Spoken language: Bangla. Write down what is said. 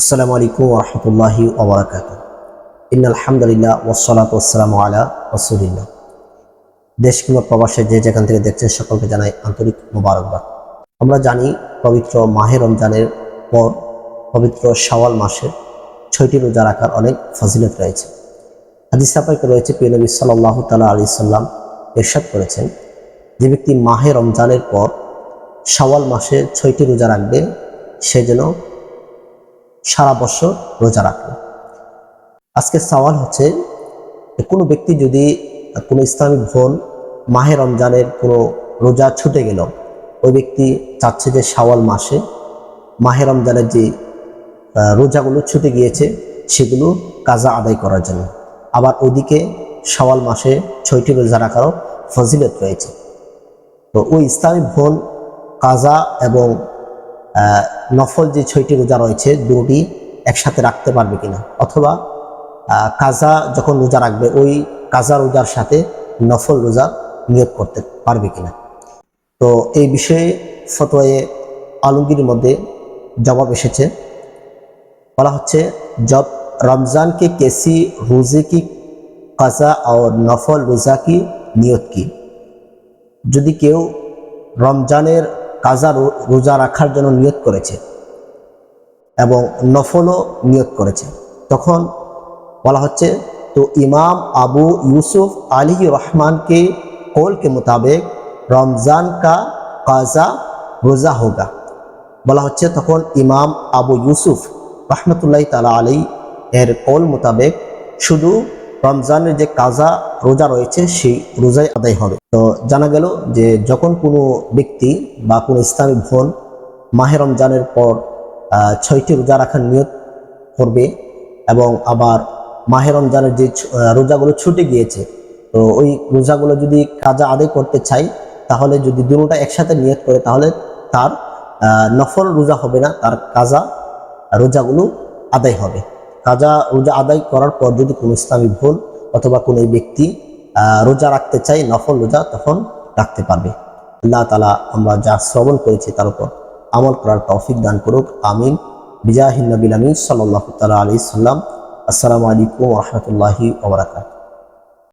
আসসালামু আলাইকুম রহমতুল্লাহি ওবরাকাত ইন আলহামদুলিল্লাহ ওসলাত ওসালাম আলা রসুলিল্লাহ। দেশ কিংবা প্রবাসে যে যেখান থেকে দেখছেন সকলকে জানাই আন্তরিক মোবারকবাদ। আমরা জানি পবিত্র মাহে রমজানের পর পবিত্র শাওয়াল মাসে ছয়টি রোজা রাখার অনেক ফজিলত রয়েছে। হাদিস সাপাইকে রয়েছে, প্রিয় নবী সাল্লাহ তালা আলি সাল্লাম এরশাদ করেছেন, যে ব্যক্তি মাহে রমজানের পর শাওয়াল মাসে ছয়টি রোজা রাখবে, সে যেন সারা বছর রোজা রাখবে আজকে সওয়াল হচ্ছে, কোনো ব্যক্তি যদি কোনো ইসলামিক বোন মাহে রমজানের কোনো রোজা ছুটে গেল, ওই ব্যক্তি চাচ্ছে যে শাওয়াল মাসে মাহে রমজানের যে রোজাগুলো ছুটে গিয়েছে, সেগুলো কাজা আদায় করার জন্য। আবার ওইদিকে শাওয়াল মাসে ছয়টি রোজা রাখারও ফজিলত রয়েছে। তো ওই ইসলামিক বোন কাজা এবং নফল যে ছয়টি রোজা রয়েছে দুটি একসাথে রাখতে পারবে কিনা অথবা আহ, কাজা যখন রোজা রাখবে ওই কাজা রোজার সাথে নফল রোজা নিয়োগ করতে পারবে কিনা তো এই বিষয়ে ফতোয়ে আলমগীর মধ্যে জবাব এসেছে বলা হচ্ছে जब रमज़ान के किसी रोज़े की कज़ा और नफल रोज़ा की नियत की যদি কেউ রমজানের কাজা রোজা রাখার জন্য নিয়ত করেছে এবং নফলও নিয়ত করেছে। তখন বলা হচ্ছে, তো ইমাম আবু ইউসুফ আলী রহমানকে কলকে মোতাবেক রমজান কা কাজা রোজা হোগা। বলা হচ্ছে, তখন ইমাম আবু ইউসুফ রহমতুল্লাহ তালা আলী এর কল মোতাবেক শুধু রমজানের যে কাজা রোজা রয়েছে, সেই রোজাই আদায় হবে। তো জানা গেল যে যখন কোনো ব্যক্তি বা কোনো ইসলামিক বোন মাহে রমজানের পর ছয়টি রোজা রাখার নিয়ত করবে এবং আবার মাহে রমজানের যে রোজাগুলো ছুটে গিয়েছে, তো ওই রোজাগুলো যদি কাজা আদায় করতে চাই তাহলে যদি দুটোটা একসাথে নিয়ত করে, তাহলে তার নফল রোজা হবে না, তার কাজা রোজাগুলো আদায় হবে। কাজা রোজা আদায় করার পর যদি কোনো ইসলামী ভুল অথবা কোনো ব্যক্তি রোজা রাখতে চাই নফল রোজা, তখন রাখতে পারবে। আল্লাহ তালা আমরা যা শ্রবণ করেছি তার উপর আমল করার তৌফিক দান করুক। আমিন। বিজাহিন নবিল আমিন সাল্লাহ তালা আলি সাল্লাম। আসসালামু আলাইকুম রহমতুল্লাহি ওবরাকাত